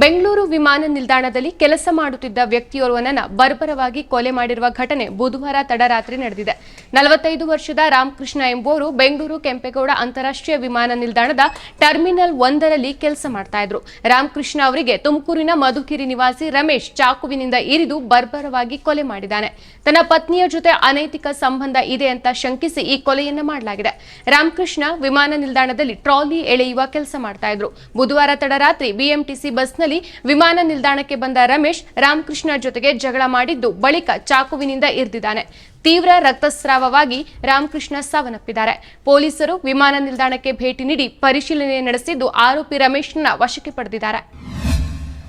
ಬೆಂಗಳೂರು ವಿಮಾನ ನಿಲ್ದಾಣದಲ್ಲಿ ಕೆಲಸ ಮಾಡುತ್ತಿದ್ದ ವ್ಯಕ್ತಿಯೋರ್ವನನ್ನ ಬರ್ಬರವಾಗಿ ಕೊಲೆ ಮಾಡಿರುವ ಘಟನೆ ಬುಧವಾರ ತಡರಾತ್ರಿ ನಡೆದಿದೆ. ನಲವತ್ತೈದು ವರ್ಷದ ರಾಮಕೃಷ್ಣ ಎಂಬುವರು ಬೆಂಗಳೂರು ಕೆಂಪೇಗೌಡ ಅಂತಾರಾಷ್ಟ್ರೀಯ ವಿಮಾನ ನಿಲ್ದಾಣದ ಟರ್ಮಿನಲ್ ಒಂದರಲ್ಲಿ ಕೆಲಸ ಮಾಡ್ತಾ ಇದ್ರು. ರಾಮಕೃಷ್ಣ ಅವರಿಗೆ ತುಮಕೂರಿನ ಮಧುಗಿರಿ ನಿವಾಸಿ ರಮೇಶ್ ಚಾಕುವಿನಿಂದ ಇರಿದು ಬರ್ಬರವಾಗಿ ಕೊಲೆ ಮಾಡಿದ್ದಾನೆ. ತನ್ನ ಪತ್ನಿಯ ಜೊತೆ ಅನೈತಿಕ ಸಂಬಂಧ ಇದೆ ಅಂತ ಶಂಕಿಸಿ ಈ ಕೊಲೆಯನ್ನ ಮಾಡಲಾಗಿದೆ. ರಾಮಕೃಷ್ಣ ವಿಮಾನ ನಿಲ್ದಾಣದಲ್ಲಿ ಟ್ರಾಲಿ ಎಳೆಯುವ ಕೆಲಸ ಮಾಡ್ತಾ ಇದ್ರು. ಬುಧವಾರ ತಡರಾತ್ರಿ ಬಿಎಂಟಿಸಿ ಬಸ್ನಲ್ಲಿ ವಿಮಾನ ನಿಲ್ದಾಣಕ್ಕೆ ಬಂದ ರಮೇಶ್ ರಾಮಕೃಷ್ಣ ಜೊತೆಗೆ ಜಗಳ ಮಾಡಿದ್ದು ಬಳಿಕ ಚಾಕುವಿನಿಂದ ಇರಿದಿದ್ದಾನೆ. ತೀವ್ರ ರಕ್ತಸ್ರಾವವಾಗಿ ರಾಮಕೃಷ್ಣ ಸಾವನ್ನಪ್ಪಿದ್ದಾರೆ. ಪೊಲೀಸರು ವಿಮಾನ ನಿಲ್ದಾಣಕ್ಕೆ ಭೇಟಿ ನೀಡಿ ಪರಿಶೀಲನೆ ನಡೆಸಿದ್ದು ಆರೋಪಿ ರಮೇಶ್ನ ವಶಕ್ಕೆ ಪಡೆದಿದ್ದಾರೆ.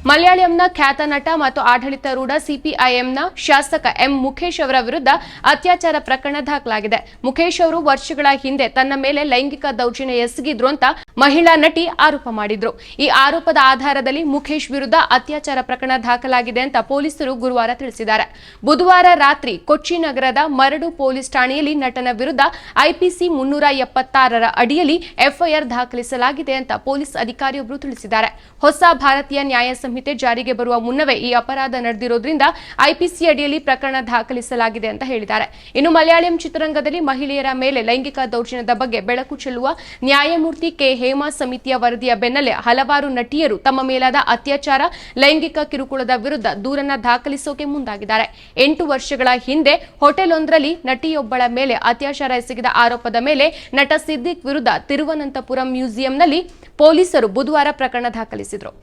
ಮಲಯಾಳಂನ ಖ್ಯಾತ ನಟ ಮತ್ತು ಆಡಳಿತಾರೂಢ ಸಿಪಿಐಎಂನ ಶಾಸಕ ಎಂ ಮುಖೇಶ್ ಅವರ ವಿರುದ್ಧ ಅತ್ಯಾಚಾರ ಪ್ರಕರಣ ದಾಖಲಾಗಿದೆ. ಮುಖೇಶ್ ಅವರು ವರ್ಷಗಳ ಹಿಂದೆ ತನ್ನ ಮೇಲೆ ಲೈಂಗಿಕ ದೌರ್ಜನ್ಯ ಎಸಗಿದ್ರು ಅಂತ ಮಹಿಳಾ ನಟಿ ಆರೋಪ ಮಾಡಿದ್ರು. ಈ ಆರೋಪದ ಆಧಾರದಲ್ಲಿ ಮುಖೇಶ್ ವಿರುದ್ಧ ಅತ್ಯಾಚಾರ ಪ್ರಕರಣ ದಾಖಲಾಗಿದೆ ಅಂತ ಪೊಲೀಸರು ಗುರುವಾರ ತಿಳಿಸಿದ್ದಾರೆ. ಬುಧವಾರ ರಾತ್ರಿ ಕೊಚ್ಚಿ ನಗರದ ಮರಡು ಪೊಲೀಸ್ ಠಾಣೆಯಲ್ಲಿ ನಟನ ವಿರುದ್ಧ ಐಪಿಸಿ ಮುನ್ನೂರ ಎಪ್ಪತ್ತಾರರ ಅಡಿಯಲ್ಲಿ ಎಫ್ಐಆರ್ ದಾಖಲಿಸಲಾಗಿದೆ ಅಂತ ಪೊಲೀಸ್ ಅಧಿಕಾರಿಯೊಬ್ಬರು ತಿಳಿಸಿದ್ದಾರೆ. ಹೊಸ ಭಾರತೀಯ ನ್ಯಾಯ ಸಂಹಿತೆ ಜಾರಿಗೆ ಬರುವ ಮುನ್ನವೇ ಈ ಅಪರಾಧ ನಡೆದಿರೋದ್ರಿಂದ ಐಪಿಸಿ ಅಡಿಯಲ್ಲಿ ಪ್ರಕರಣ ದಾಖಲಿಸಲಾಗಿದೆ ಅಂತ ಹೇಳಿದ್ದಾರೆ. ಇನ್ನು ಮಲಯಾಳಂ ಚಿತ್ರರಂಗದಲ್ಲಿ ಮಹಿಳೆಯರ ಮೇಲೆ ಲೈಂಗಿಕ ದೌರ್ಜನ್ಯದ ಬಗ್ಗೆ ಬೆಳಕು ಚೆಲ್ಲುವ ನ್ಯಾಯಮೂರ್ತಿ ಕೆ. ಹೇಮಾ ಸಮಿತಿಯ ವರದಿಯ ಬೆನ್ನಲ್ಲೇ ಹಲವಾರು ನಟಿಯರು ತಮ್ಮ ಮೇಲಾದ ಅತ್ಯಾಚಾರ, ಲೈಂಗಿಕ ಕಿರುಕುಳದ ವಿರುದ್ಧ ದೂರನ್ನ ದಾಖಲಿಸೋಕೆ ಮುಂದಾಗಿದ್ದಾರೆ. ಎಂಟು ವರ್ಷಗಳ ಹಿಂದೆ ಹೋಟೆಲ್ ಒಂದರಲ್ಲಿ ನಟಿಯೊಬ್ಬಳ ಮೇಲೆ ಅತ್ಯಾಚಾರ ಎಸಗಿದ ಆರೋಪದ ಮೇಲೆ ನಟ ಸಿದ್ದಿಕ್ ವಿರುದ್ಧ ತಿರುವನಂತಪುರಂ ಮ್ಯೂಸಿಯಂನಲ್ಲಿ ಪೊಲೀಸರು ಬುಧವಾರ ಪ್ರಕರಣ ದಾಖಲಿಸಿದರು.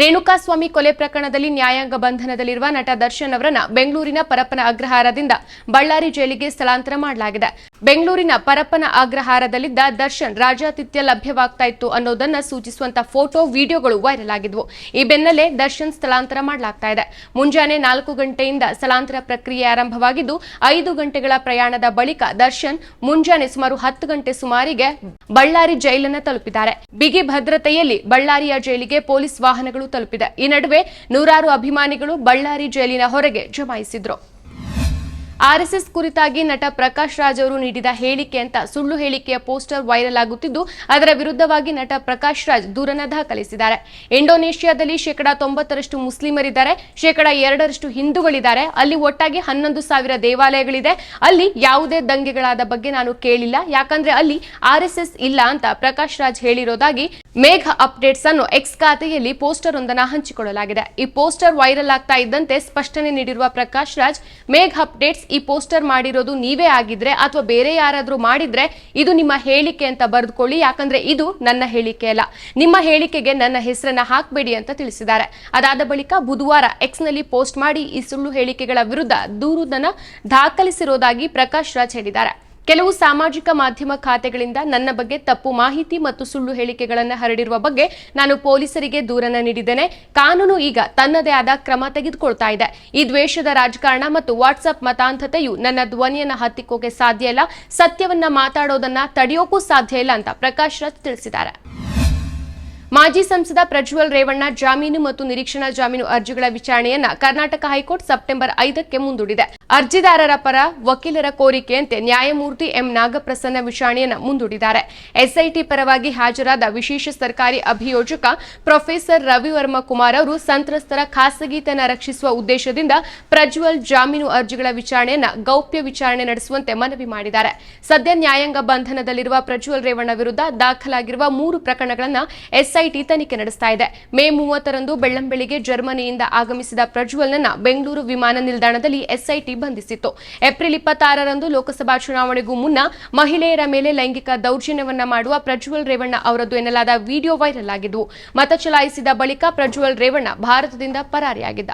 ರೇಣುಕಾಸ್ವಾಮಿ ಕೊಲೆ ಪ್ರಕರಣದಲ್ಲಿ ನ್ಯಾಯಾಂಗ ಬಂಧನದಲ್ಲಿರುವ ನಟ ದರ್ಶನ್ ಅವರನ್ನು ಬೆಂಗಳೂರಿನ ಪರಪ್ಪನ ಅಗ್ರಹಾರದಿಂದ ಬಳ್ಳಾರಿ ಜೈಲಿಗೆ ಸ್ಥಳಾಂತರ ಮಾಡಲಾಗಿದೆ. ಬೆಂಗಳೂರಿನ ಪರಪ್ಪನ ಅಗ್ರಹಾರದಲ್ಲಿದ್ದ ದರ್ಶನ್ ರಾಜಾತಿಥ್ಯ ಲಭ್ಯವಾಗ್ತಾ ಇತ್ತು ಅನ್ನೋದನ್ನ ಸೂಚಿಸುವಂತ ಫೋಟೋ, ವಿಡಿಯೋಗಳು ವೈರಲ್ ಆಗಿದ್ವು. ಈ ಬೆನ್ನಲ್ಲೇ ದರ್ಶನ್ ಸ್ಥಳಾಂತರ ಮಾಡಲಾಗ್ತಾ ಇದೆ. ಮುಂಜಾನೆ ನಾಲ್ಕು ಗಂಟೆಯಿಂದ ಸ್ಥಳಾಂತರ ಪ್ರಕ್ರಿಯೆ ಆರಂಭವಾಗಿದ್ದು, ಐದು ಗಂಟೆಗಳ ಪ್ರಯಾಣದ ಬಳಿಕ ದರ್ಶನ್ ಮುಂಜಾನೆ ಸುಮಾರು ಹತ್ತು ಗಂಟೆ ಸುಮಾರಿಗೆ ಬಳ್ಳಾರಿ ಜೈಲನ್ನ ತಲುಪಿದ್ದಾರೆ. ಬಿಗಿ ಭದ್ರತೆಯಲ್ಲಿ ಬಳ್ಳಾರಿಯ ಜೈಲಿಗೆ ಪೊಲೀಸ್ ವಾಹನಗಳು ತಲುಪಿದೆ. ಈ ನಡುವೆ ನೂರಾರು ಅಭಿಮಾನಿಗಳು ಬಳ್ಳಾರಿ ಜೈಲಿನ ಹೊರಗೆ ಜಮಾಯಿಸಿದ್ರು. ಆರ್ಎಸ್ಎಸ್ ಕುರಿತಾಗಿ ನಟ ಪ್ರಕಾಶ್ ರಾಜ್ ಅವರು ನೀಡಿದ ಹೇಳಿಕೆ ಅಂತ ಸುಳ್ಳು ಹೇಳಿಕೆಯ ಪೋಸ್ಟರ್ ವೈರಲ್ ಆಗುತ್ತಿದ್ದು, ಅದರ ವಿರುದ್ಧವಾಗಿ ನಟ ಪ್ರಕಾಶ್ ರಾಜ್ ದೂರನ ದಾಖಲಿಸಿದ್ದಾರೆ. ಇಂಡೋನೇಷ್ಯಾದಲ್ಲಿ ಶೇಕಡಾ ತೊಂಬತ್ತರಷ್ಟು ಮುಸ್ಲಿಮರಿದ್ದಾರೆ, ಶೇಕಡಾ ಎರಡರಷ್ಟು ಹಿಂದೂಗಳಿದ್ದಾರೆ. ಅಲ್ಲಿ ಒಟ್ಟಾಗಿ ಹನ್ನೊಂದು ಸಾವಿರ ದೇವಾಲಯಗಳಿದೆ. ಅಲ್ಲಿ ಯಾವುದೇ ದಂಗೆಗಳಾದ ಬಗ್ಗೆ ನಾನು ಕೇಳಿಲ್ಲ. ಯಾಕಂದ್ರೆ ಅಲ್ಲಿ ಆರ್ಎಸ್ಎಸ್ ಇಲ್ಲ ಅಂತ ಪ್ರಕಾಶ್ ರಾಜ್ ಹೇಳಿರೋದಾಗಿ ಮೇಘ ಅಪ್ಡೇಟ್ಸ್ ಅನ್ನು ಎಕ್ಸ್ ಖಾತೆಯಲ್ಲಿ ಪೋಸ್ಟರ್ ಒಂದನ್ನು ಹಂಚಿಕೊಳ್ಳಲಾಗಿದೆ. ಈ ಪೋಸ್ಟರ್ ವೈರಲ್ ಆಗ್ತಾ ಇದ್ದಂತೆ ಸ್ಪಷ್ಟನೆ ನೀಡಿರುವ ಪ್ರಕಾಶ್ ರಾಜ್, ಮೇಘ ಅಪ್ಡೇಟ್ಸ್ ಈ ಪೋಸ್ಟರ್ ಮಾಡಿರೋದು ನೀವೇ ಆಗಿದ್ರೆ ಅಥವಾ ಬೇರೆ ಯಾರಾದರೂ ಮಾಡಿದ್ರೆ ಇದು ನಿಮ್ಮ ಹೇಳಿಕೆ ಅಂತ ಬರೆದುಕೊಳ್ಳಿ. ಯಾಕಂದ್ರೆ ಇದು ನನ್ನ ಹೇಳಿಕೆ ಅಲ್ಲ. ನಿಮ್ಮ ಹೇಳಿಕೆಗೆ ನನ್ನ ಹೆಸರನ್ನ ಹಾಕಬೇಡಿ ಅಂತ ತಿಳಿಸಿದ್ದಾರೆ. ಅದಾದ ಬಳಿಕ ಬುಧವಾರ ಎಕ್ಸ್ನಲ್ಲಿ ಪೋಸ್ಟ್ ಮಾಡಿ ಈ ಸುಳ್ಳು ಹೇಳಿಕೆಗಳ ವಿರುದ್ಧ ದೂರುದನ್ನು ದಾಖಲಿಸಿರೋದಾಗಿ ಪ್ರಕಾಶ್ ರಾಜ್ ಹೇಳಿದ್ದಾರೆ. ಕೆಲವು ಸಾಮಾಜಿಕ ಮಾಧ್ಯಮ ಖಾತೆಗಳಿಂದ ನನ್ನ ಬಗ್ಗೆ ತಪ್ಪು ಮಾಹಿತಿ ಮತ್ತು ಸುಳ್ಳು ಹೇಳಿಕೆಗಳನ್ನು ಹರಡಿರುವ ಬಗ್ಗೆ ನಾನು ಪೊಲೀಸರಿಗೆ ದೂರನ ನೀಡಿದ್ದೇನೆ. ಕಾನೂನು ಈಗ ತನ್ನದೇ ಆದ ಕ್ರಮ ತೆಗೆದುಕೊಳ್ತಾ ಇದೆ. ಈ ದ್ವೇಷದ ರಾಜಕಾರಣ ಮತ್ತು ವಾಟ್ಸ್ಆಪ್ ಮತಾಂಧತೆಯು ನನ್ನ ಧ್ವನಿಯನ್ನ ಹತ್ತಿಕ್ಕೋಕೆ ಸಾಧ್ಯ ಇಲ್ಲ. ಸತ್ಯವನ್ನ ಮಾತಾಡೋದನ್ನ ತಡೆಯೋಕೂ ಸಾಧ್ಯ ಇಲ್ಲ ಅಂತ ಪ್ರಕಾಶ್ ರಾಜ್ ತಿಳಿಸಿದ್ದಾರೆ. ಮಾಜಿ ಸಂಸದ ಪ್ರಜ್ವಲ್ ರೇವಣ್ಣ ಜಾಮೀನು ಮತ್ತು ನಿರೀಕ್ಷಣಾ ಜಾಮೀನು ಅರ್ಜಿಗಳ ವಿಚಾರಣೆಯನ್ನ ಕರ್ನಾಟಕ ಹೈಕೋರ್ಟ್ ಸೆಪ್ಟೆಂಬರ್ ಐದಕ್ಕೆ ಮುಂದೂಡಿದೆ. ಅರ್ಜಿದಾರರ ಪರ ವಕೀಲರ ಕೋರಿಕೆಯಂತೆ ನ್ಯಾಯಮೂರ್ತಿ ಎಂ ನಾಗಪ್ರಸನ್ನ ವಿಚಾರಣೆಯನ್ನು ಮುಂದೂಡಿದ್ದಾರೆ. ಎಸ್ಐಟಿ ಪರವಾಗಿ ಹಾಜರಾದ ವಿಶೇಷ ಸರ್ಕಾರಿ ಅಭಿಯೋಜಕ ಪ್ರೊಫೆಸರ್ ರವಿವರ್ಮ ಕುಮಾರ್ ಅವರು ಸಂತ್ರಸ್ತರ ಖಾಸಗಿತನ ರಕ್ಷಿಸುವ ಉದ್ದೇಶದಿಂದ ಪ್ರಜ್ವಲ್ ಜಾಮೀನು ಅರ್ಜಿಗಳ ವಿಚಾರಣೆಯನ್ನು ಗೌಪ್ಯ ವಿಚಾರಣೆ ನಡೆಸುವಂತೆ ಮನವಿ ಮಾಡಿದ್ದಾರೆ. ಸದ್ಯ ನ್ಯಾಯಾಂಗ ಬಂಧನದಲ್ಲಿರುವ ಪ್ರಜ್ವಲ್ ರೇವಣ್ಣ ವಿರುದ್ಧ ದಾಖಲಾಗಿರುವ ಮೂರು ಪ್ರಕರಣಗಳನ್ನ ಎಸ್ಐಟಿ ತನಿಖೆ ನಡೆಸ್ತಾ ಇದೆ. ಮೇ ಮೂವತ್ತರಂದು ಬೆಳ್ಳಂಬೆಳಿಗ್ಗೆ ಜರ್ಮನಿಯಿಂದ ಆಗಮಿಸಿದ ಪ್ರಜ್ವಲ್ನನ್ನ ಬೆಂಗಳೂರು ವಿಮಾನ ನಿಲ್ದಾಣದಲ್ಲಿ ಎಸ್ಐಟಿ ಬಂಧಿಸಿತ್ತು. ಏಪ್ರಿಲ್ ಇಪ್ಪತ್ತಾರರಂದು ಲೋಕಸಭಾ ಚುನಾವಣೆಗೂ ಮುನ್ನ ಮಹಿಳೆಯರ ಮೇಲೆ ಲೈಂಗಿಕ ದೌರ್ಜನ್ಯವನ್ನ ಮಾಡುವ ಪ್ರಜ್ವಲ್ ರೇವಣ್ಣ ಅವರದ್ದು ಎನ್ನಲಾದ ವಿಡಿಯೋ ವೈರಲ್ ಆಗಿದ್ವು ಮತ ಚಲಾಯಿಸಿದ ಬಳಿಕ ಪ್ರಜ್ವಲ್ ರೇವಣ್ಣ ಭಾರತದಿಂದ ಪರಾರಿಯಾಗಿದ್ದ.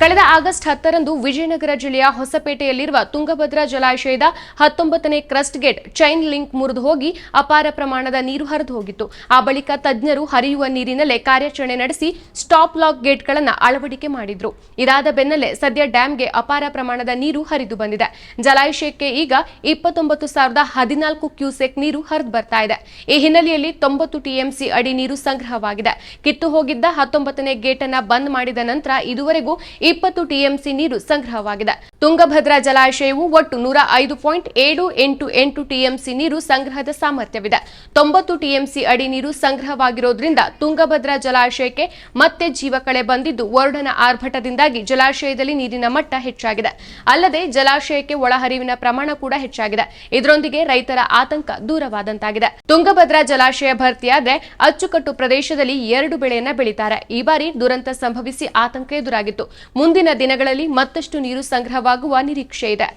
ಕಳೆದ ಆಗಸ್ಟ್ ಹತ್ತರಂದು ವಿಜಯನಗರ ಜಿಲ್ಲೆಯ ಹೊಸಪೇಟೆಯಲ್ಲಿರುವ ತುಂಗಭದ್ರಾ ಜಲಾಶಯದ ಹತ್ತೊಂಬತ್ತನೇ ಕ್ರಸ್ಟ್ ಗೇಟ್ ಚೈನ್ ಲಿಂಕ್ ಮುರಿದು ಹೋಗಿ ಅಪಾರ ಪ್ರಮಾಣದ ನೀರು ಹರಿದು ಹೋಗಿತ್ತು. ಆ ಬಳಿಕ ತಜ್ಞರು ಹರಿಯುವ ನೀರಿನಲ್ಲೇ ಕಾರ್ಯಾಚರಣೆ ನಡೆಸಿ ಸ್ಟಾಪ್ ಲಾಕ್ ಗೇಟ್ಗಳನ್ನು ಅಳವಡಿಕೆ ಮಾಡಿದ್ರು. ಇದಾದ ಬೆನ್ನಲ್ಲೇ ಸದ್ಯ ಡ್ಯಾಂಗೆ ಅಪಾರ ಪ್ರಮಾಣದ ನೀರು ಹರಿದು ಬಂದಿದೆ. ಜಲಾಶಯಕ್ಕೆ ಈಗ ಇಪ್ಪತ್ತೊಂಬತ್ತು ಸಾವಿರದ ಹದಿನಾಲ್ಕು ಕ್ಯೂಸೆಕ್ ನೀರು ಹರಿದು ಬರ್ತಾ ಇದೆ. ಈ ಹಿನ್ನೆಲೆಯಲ್ಲಿ ತೊಂಬತ್ತು ಟಿಎಂಸಿ ಅಡಿ ನೀರು ಸಂಗ್ರಹವಾಗಿದೆ. ಕಿತ್ತು ಹೋಗಿದ್ದ ಹತ್ತೊಂಬತ್ತನೇ ಗೇಟ್ ಅನ್ನ ಬಂದ್ ಮಾಡಿದ ನಂತರ ಇದುವರೆಗೂ ಇಪ್ಪತ್ತು ಟಿಎಂಸಿ ನೀರು ಸಂಗ್ರಹವಾಗಿದೆ. ತುಂಗಭದ್ರಾ ಜಲಾಶಯವು ಒಟ್ಟು ನೂರ ಐದು ಪಾಯಿಂಟ್ ಏಳು ಎಂಟು ಎಂಟು ಟಿಎಂಸಿ ನೀರು ಸಂಗ್ರಹದ ಸಾಮರ್ಥ್ಯವಿದೆ. ತೊಂಬತ್ತು ಟಿಎಂಸಿ ಅಡಿ ನೀರು ಸಂಗ್ರಹವಾಗಿರೋದ್ರಿಂದ ತುಂಗಭದ್ರಾ ಜಲಾಶಯಕ್ಕೆ ಮತ್ತೆ ಜೀವಕಳೆ ಬಂದಿದ್ದು ವರುಣನ ಆರ್ಭಟದಿಂದಾಗಿ ಜಲಾಶಯದಲ್ಲಿ ನೀರಿನ ಮಟ್ಟ ಹೆಚ್ಚಾಗಿದೆ. ಅಲ್ಲದೆ ಜಲಾಶಯಕ್ಕೆ ಒಳಹರಿವಿನ ಪ್ರಮಾಣ ಕೂಡ ಹೆಚ್ಚಾಗಿದೆ. ಇದರೊಂದಿಗೆ ರೈತರ ಆತಂಕ ದೂರವಾದಂತಾಗಿದೆ. ತುಂಗಭದ್ರಾ ಜಲಾಶಯ ಭರ್ತಿಯಾದ್ರೆ ಅಚ್ಚುಕಟ್ಟು ಪ್ರದೇಶದಲ್ಲಿ ಎರಡು ಬೆಳೆಯನ್ನ ಬೆಳೀತಾರೆ. ಈ ಬಾರಿ ದುರಂತ ಸಂಭವಿಸಿ ಆತಂಕ ಎದುರಾಗಿತ್ತು. ಮುಂದಿನ ದಿನಗಳಲ್ಲಿ ಮತ್ತಷ್ಟು ನೀರು ಸಂಗ್ರಹವಾಗುವ ನಿರೀಕ್ಷೆ ಇದೆ.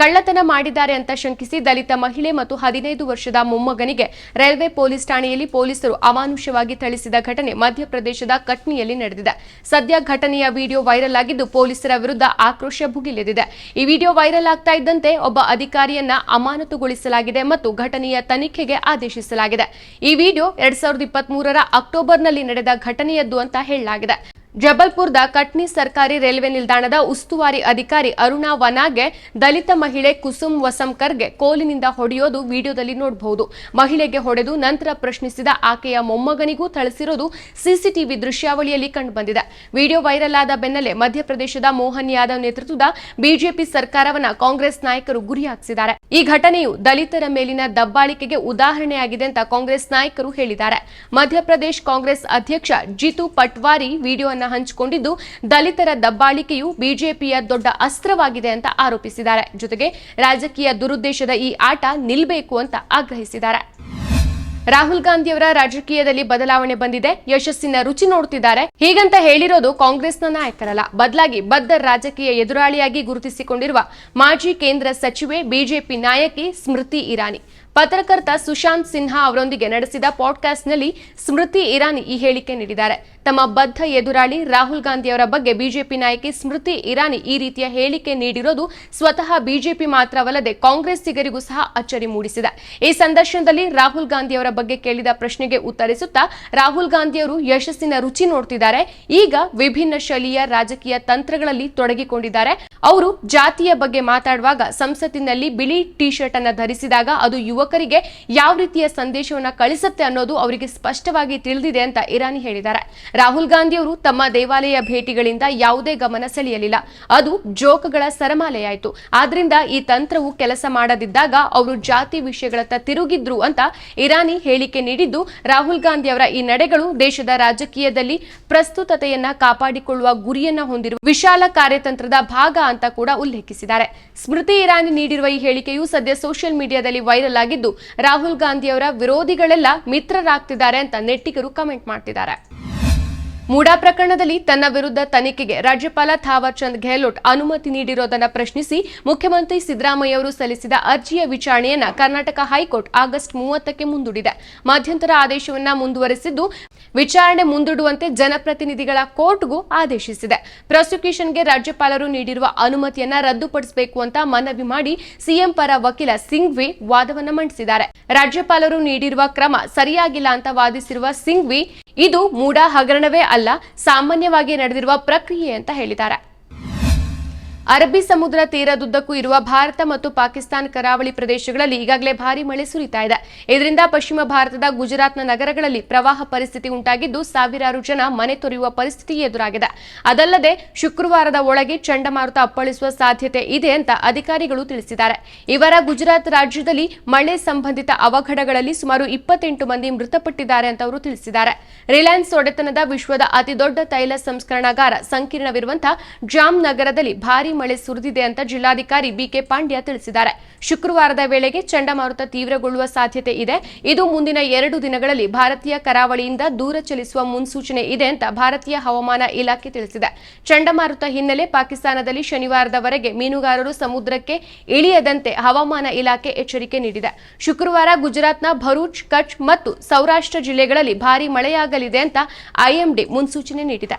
ಕಳ್ಳತನ ಮಾಡಿದ್ದಾರೆ ಅಂತ ಶಂಕಿಸಿ ದಲಿತ ಮಹಿಳೆ ಮತ್ತು ಹದಿನೈದು ವರ್ಷದ ಮೊಮ್ಮಗನಿಗೆ ರೈಲ್ವೆ ಪೊಲೀಸ್ ಠಾಣೆಯಲ್ಲಿ ಪೊಲೀಸರು ಅಮಾನುಷವಾಗಿ ಥಳಿಸಿದ ಘಟನೆ ಮಧ್ಯಪ್ರದೇಶದ ಕಟ್ನಿಯಲ್ಲಿ ನಡೆದಿದೆ. ಸದ್ಯ ಘಟನೆಯ ವಿಡಿಯೋ ವೈರಲ್ ಆಗಿದ್ದು ಪೊಲೀಸರ ವಿರುದ್ಧ ಆಕ್ರೋಶ ಭುಗಿಲೆದಿದೆ ಈ ವಿಡಿಯೋ ವೈರಲ್ ಆಗ್ತಾ ಇದ್ದಂತೆ ಒಬ್ಬ ಅಧಿಕಾರಿಯನ್ನ ಅಮಾನತುಗೊಳಿಸಲಾಗಿದೆ ಮತ್ತು ಘಟನೆಯ ತನಿಖೆಗೆ ಆದೇಶಿಸಲಾಗಿದೆ. ಈ ವಿಡಿಯೋ ಎರಡ್ ಸಾವಿರದ ಇಪ್ಪತ್ಮೂರರ ಅಕ್ಟೋಬರ್ನಲ್ಲಿ ನಡೆದ ಘಟನೆಯದ್ದು ಅಂತ ಹೇಳಲಾಗಿದೆ. ಜಬಲ್ಪುರದ ಕಟ್ನಿ ಸರ್ಕಾರಿ ರೈಲ್ವೆ ನಿಲ್ದಾಣದ ಉಸ್ತುವಾರಿ ಅಧಿಕಾರಿ ಅರುಣಾ ವನಾಗೆ ದಲಿತ ಮಹಿಳೆ ಕುಸುಮ್ ವಸಂಕರ್ಗೆ ಕೋಲಿನಿಂದ ಹೊಡೆಯೋದು ವಿಡಿಯೋದಲ್ಲಿ ನೋಡಬಹುದು. ಮಹಿಳೆಗೆ ಹೊಡೆದು ನಂತರ ಪ್ರಶ್ನಿಸಿದ ಆಕೆಯ ಮೊಮ್ಮಗನಿಗೂ ಥಳಿಸಿರೋದು ಸಿಸಿಟಿವಿ ದೃಶ್ಯಾವಳಿಯಲ್ಲಿ ಕಂಡುಬಂದಿದೆ. ವಿಡಿಯೋ ವೈರಲ್ ಆದ ಬೆನ್ನಲ್ಲೇ ಮಧ್ಯಪ್ರದೇಶದ ಮೋಹನ್ ಯಾದವ್ ನೇತೃತ್ವದ ಬಿಜೆಪಿ ಸರ್ಕಾರವನ್ನ ಕಾಂಗ್ರೆಸ್ ನಾಯಕರು ಗುರಿಯಾಗಿಸಿದ್ದಾರೆ ಈ ಘಟನೆಯು ದಲಿತರ ಮೇಲಿನ ದಬ್ಬಾಳಿಕೆಗೆ ಉದಾಹರಣೆಯಾಗಿದೆ ಅಂತ ಕಾಂಗ್ರೆಸ್ ನಾಯಕರು ಹೇಳಿದ್ದಾರೆ. ಮಧ್ಯಪ್ರದೇಶ ಕಾಂಗ್ರೆಸ್ ಅಧ್ಯಕ್ಷ ಜಿತು ಪಟ್ವಾರಿ ವಿಡಿಯೋವನ್ನು ಹಂಚಿಕೊಂಡಿದ್ದು, ದಲಿತರ ದಬ್ಬಾಳಿಕೆಯು ಬಿಜೆಪಿಯ ದೊಡ್ಡ ಅಸ್ತ್ರವಾಗಿದೆ ಅಂತ ಆರೋಪಿಸಿದ್ದಾರೆ. ಜೊತೆಗೆ ರಾಜಕೀಯ ದುರುದ್ದೇಶದ ಈ ಆಟ ನಿಲ್ಲಬೇಕು ಅಂತ ಆಗ್ರಹಿಸಿದ್ದಾರೆ. ರಾಹುಲ್ ಗಾಂಧಿಯವರ ರಾಜಕೀಯದಲ್ಲಿ ಬದಲಾವಣೆ ಬಂದಿದೆ. ಯಶಸ್ಸಿನ ರುಚಿ ನೋಡುತ್ತಿದ್ದಾರೆ. ಹೀಗಂತ ಹೇಳಿರೋದು ಕಾಂಗ್ರೆಸ್ನ ನಾಯಕರಲ್ಲ. ಬದಲಾಗಿ ಬದ್ಧ ರಾಜಕೀಯ ಎದುರಾಳಿಯಾಗಿ ಗುರುತಿಸಿಕೊಂಡಿರುವ ಮಾಜಿ ಕೇಂದ್ರ ಸಚಿವೆ, ಬಿಜೆಪಿ ನಾಯಕಿ ಸ್ಮೃತಿ ಇರಾನಿ. ಪತ್ರಕರ್ತ ಸುಶಾಂತ್ ಸಿನ್ಹಾ ಅವರೊಂದಿಗೆ ನಡೆಸಿದ ಪಾಡ್ಕಾಸ್ಟ್ನಲ್ಲಿ ಸ್ಮೃತಿ ಇರಾನಿ ಈ ಹೇಳಿಕೆ ನೀಡಿದ್ದಾರೆ. ತಮ್ಮ ಬದ್ಧ ಎದುರಾಳಿ ರಾಹುಲ್ ಗಾಂಧಿಯವರ ಬಗ್ಗೆ ಬಿಜೆಪಿ ನಾಯಕಿ ಸ್ಮೃತಿ ಇರಾನಿ ಈ ರೀತಿಯ ಹೇಳಿಕೆ ನೀಡಿರೋದು ಸ್ವತಃ ಬಿಜೆಪಿ ಮಾತ್ರವಲ್ಲದೆ ಕಾಂಗ್ರೆಸ್ಸಿಗರಿಗೂ ಸಹ ಅಚ್ಚರಿ ಮೂಡಿಸಿದೆ. ಈ ಸಂದರ್ಶನದಲ್ಲಿ ರಾಹುಲ್ ಗಾಂಧಿಯವರ ಬಗ್ಗೆ ಕೇಳಿದ ಪ್ರಶ್ನೆಗೆ ಉತ್ತರಿಸುತ್ತಾ ರಾಹುಲ್ ಗಾಂಧಿಯವರು ಯಶಸ್ಸಿನ ರುಚಿ ನೋಡ್ತಿದ್ದಾರೆ. ಈಗ ವಿಭಿನ್ನ ಶೈಲಿಯ ರಾಜಕೀಯ ತಂತ್ರಗಳಲ್ಲಿ ತೊಡಗಿಕೊಂಡಿದ್ದಾರೆ. ಅವರು ಜಾತಿಯ ಬಗ್ಗೆ ಮಾತಾಡುವಾಗ ಸಂಸತ್ತಿನಲ್ಲಿ ಬಿಳಿ ಟೀ ಶರ್ಟ್ ಅನ್ನು ಧರಿಸಿದಾಗ ಅದು ಯುವಕರಿಗೆ ಯಾವ ರೀತಿಯ ಸಂದೇಶವನ್ನು ಕಳಿಸುತ್ತೆ ಅನ್ನೋದು ಅವರಿಗೆ ಸ್ಪಷ್ಟವಾಗಿ ತಿಳಿದಿದೆ ಅಂತ ಇರಾನಿ ಹೇಳಿದ್ದಾರೆ. ರಾಹುಲ್ ಗಾಂಧಿಯವರು ತಮ್ಮ ದೇವಾಲಯ ಭೇಟಿಗಳಿಂದ ಯಾವುದೇ ಗಮನ ಸೆಳೆಯಲಿಲ್ಲ. ಅದು ಜೋಕ್ಗಳ ಸರಮಾಲೆಯಾಯಿತು. ಆದ್ರಿಂದ ಈ ತಂತ್ರವು ಕೆಲಸ ಮಾಡದಿದ್ದಾಗ ಅವರು ಜಾತಿ ವಿಷಯಗಳತ್ತ ತಿರುಗಿದ್ರು ಅಂತ ಇರಾನಿ ಹೇಳಿಕೆ ನೀಡಿದ್ದು, ರಾಹುಲ್ ಗಾಂಧಿ ಅವರ ಈ ನಡೆಗಳು ದೇಶದ ರಾಜಕೀಯದಲ್ಲಿ ಪ್ರಸ್ತುತತೆಯನ್ನ ಕಾಪಾಡಿಕೊಳ್ಳುವ ಗುರಿಯನ್ನ ಹೊಂದಿರುವ ವಿಶಾಲ ಕಾರ್ಯತಂತ್ರದ ಭಾಗ ಅಂತ ಕೂಡ ಉಲ್ಲೇಖಿಸಿದ್ದಾರೆ. ಸ್ಮೃತಿ ಇರಾನಿ ನೀಡಿರುವ ಈ ಹೇಳಿಕೆಯು ಸದ್ಯ ಸೋಷಿಯಲ್ ಮೀಡಿಯಾದಲ್ಲಿ ವೈರಲ್ ಆಗಿದ್ದು, ರಾಹುಲ್ ಗಾಂಧಿಯವರ ವಿರೋಧಿಗಳೆಲ್ಲ ಮಿತ್ರರಾಗ್ತಿದ್ದಾರೆ ಅಂತ ನೆಟ್ಟಿಗರು ಕಮೆಂಟ್ ಮಾಡ್ತಿದ್ದಾರೆ. ಮೂಡಾ ಪ್ರಕರಣದಲ್ಲಿ ತನ್ನ ವಿರುದ್ಧ ತನಿಖೆಗೆ ರಾಜ್ಯಪಾಲ ಥಾವರ್ ಚಂದ್ ಗೆಹ್ಲೋಟ್ ಅನುಮತಿ ನೀಡಿರೋದನ್ನ ಪ್ರಶ್ನಿಸಿ ಮುಖ್ಯಮಂತ್ರಿ ಸಿದ್ದರಾಮಯ್ಯ ಅವರು ಸಲ್ಲಿಸಿದ ಅರ್ಜಿಯ ವಿಚಾರಣೆಯನ್ನ ಕರ್ನಾಟಕ ಹೈಕೋರ್ಟ್ ಆಗಸ್ಟ್ ಮೂವತ್ತಕ್ಕೆ ಮುಂದೂಡಿದೆ. ಮಧ್ಯಂತರ ಆದೇಶವನ್ನ ಮುಂದುವರೆಸಿದ್ದು ವಿಚಾರಣೆ ಮುಂದೂಡುವಂತೆ ಜನಪ್ರತಿನಿಧಿಗಳ ಕೋರ್ಟ್ಗೂ ಆದೇಶಿಸಿದೆ. ಪ್ರಾಸಿಕ್ಯೂಷನ್ಗೆ ರಾಜ್ಯಪಾಲರು ನೀಡಿರುವ ಅನುಮತಿಯನ್ನ ರದ್ದುಪಡಿಸಬೇಕು ಅಂತ ಮನವಿ ಮಾಡಿ ಸಿಎಂ ಪರ ವಕೀಲ ಸಿಂಘ್ವಿ ವಾದವನ್ನ ಮಂಡಿಸಿದ್ದಾರೆ. ರಾಜ್ಯಪಾಲರು ನೀಡಿರುವ ಕ್ರಮ ಸರಿಯಾಗಿಲ್ಲ ಅಂತ ವಾದಿಸಿರುವ ಸಿಂಘ್ವಿ ಇದು ಮೂಡಾ ಹಗರಣವೇ ಅಲ್ಲ ಸಾಮಾನ್ಯವಾಗಿ ನಡೆದಿರುವ ಪ್ರಕ್ರಿಯೆ ಅಂತ ಹೇಳಿದ್ದಾರೆ. ಅರಬ್ಬಿ ಸಮುದ್ರ ತೀರದುದ್ದಕ್ಕೂ ಇರುವ ಭಾರತ ಮತ್ತು ಪಾಕಿಸ್ತಾನ ಕರಾವಳಿ ಪ್ರದೇಶಗಳಲ್ಲಿ ಈಗಾಗಲೇ ಭಾರಿ ಮಳೆ ಸುರಿತಾ ಇದೆ. ಇದರಿಂದ ಪಶ್ಚಿಮ ಭಾರತದ ಗುಜರಾತ್ನ ನಗರಗಳಲ್ಲಿ ಪ್ರವಾಹ ಪರಿಸ್ಥಿತಿ ಉಂಟಾಗಿದ್ದು, ಸಾವಿರಾರು ಜನ ಮನೆ ತೊರೆಯುವ ಪರಿಸ್ಥಿತಿ ಎದುರಾಗಿದೆ. ಅದಲ್ಲದೆ, ಶುಕ್ರವಾರದ ಒಳಗೆ ಚಂಡಮಾರುತ ಅಪ್ಪಳಿಸುವ ಸಾಧ್ಯತೆ ಇದೆ ಅಂತ ಅಧಿಕಾರಿಗಳು ತಿಳಿಸಿದ್ದಾರೆ. ಇವರ ಗುಜರಾತ್ ರಾಜ್ಯದಲ್ಲಿ ಮಳೆ ಸಂಬಂಧಿತ ಅವಘಡಗಳಲ್ಲಿ ಸುಮಾರು ಇಪ್ಪತ್ತೆಂಟು ಮಂದಿ ಮೃತಪಟ್ಟಿದ್ದಾರೆ ಅಂತ ಅವರು ತಿಳಿಸಿದ್ದಾರೆ. ರಿಲಯನ್ಸ್ ಒಡೆತನದ ವಿಶ್ವದ ಅತಿದೊಡ್ಡ ತೈಲ ಸಂಸ್ಕರಣಾಗಾರ ಸಂಕೀರ್ಣವಿರುವಂತಹ ಜಾಮ್ ನಗರದಲ್ಲಿ ಭಾರಿ ಮಳೆ ಸುರಿದಿದೆ ಅಂತ ಜಿಲ್ಲಾಧಿಕಾರಿ ಬಿಕೆ ಪಾಂಡ್ಯ ತಿಳಿಸಿದ್ದಾರೆ. ಶುಕ್ರವಾರದ ವೇಳೆಗೆ ಚಂಡಮಾರುತ ತೀವ್ರಗೊಳ್ಳುವ ಸಾಧ್ಯತೆ ಇದೆ. ಇದು ಮುಂದಿನ ಎರಡು ದಿನಗಳಲ್ಲಿ ಭಾರತೀಯ ಕರಾವಳಿಯಿಂದ ದೂರ ಚಲಿಸುವ ಮುನ್ಸೂಚನೆ ಇದೆ ಅಂತ ಭಾರತೀಯ ಹವಾಮಾನ ಇಲಾಖೆ ತಿಳಿಸಿದೆ. ಚಂಡಮಾರುತ ಹಿನ್ನೆಲೆ ಪಾಕಿಸ್ತಾನದಲ್ಲಿ ಶನಿವಾರದವರೆಗೆ ಮೀನುಗಾರರು ಸಮುದ್ರಕ್ಕೆ ಇಳಿಯದಂತೆ ಹವಾಮಾನ ಇಲಾಖೆ ಎಚ್ಚರಿಕೆ ನೀಡಿದೆ. ಶುಕ್ರವಾರ ಗುಜರಾತ್ನ ಭರೂಚ್, ಕಚ್ ಮತ್ತು ಸೌರಾಷ್ಟ್ರ ಜಿಲ್ಲೆಗಳಲ್ಲಿ ಭಾರೀ ಮಳೆಯಾಗಲಿದೆ ಅಂತ ಐಎಂಡಿ ಮುನ್ಸೂಚನೆ ನೀಡಿದೆ.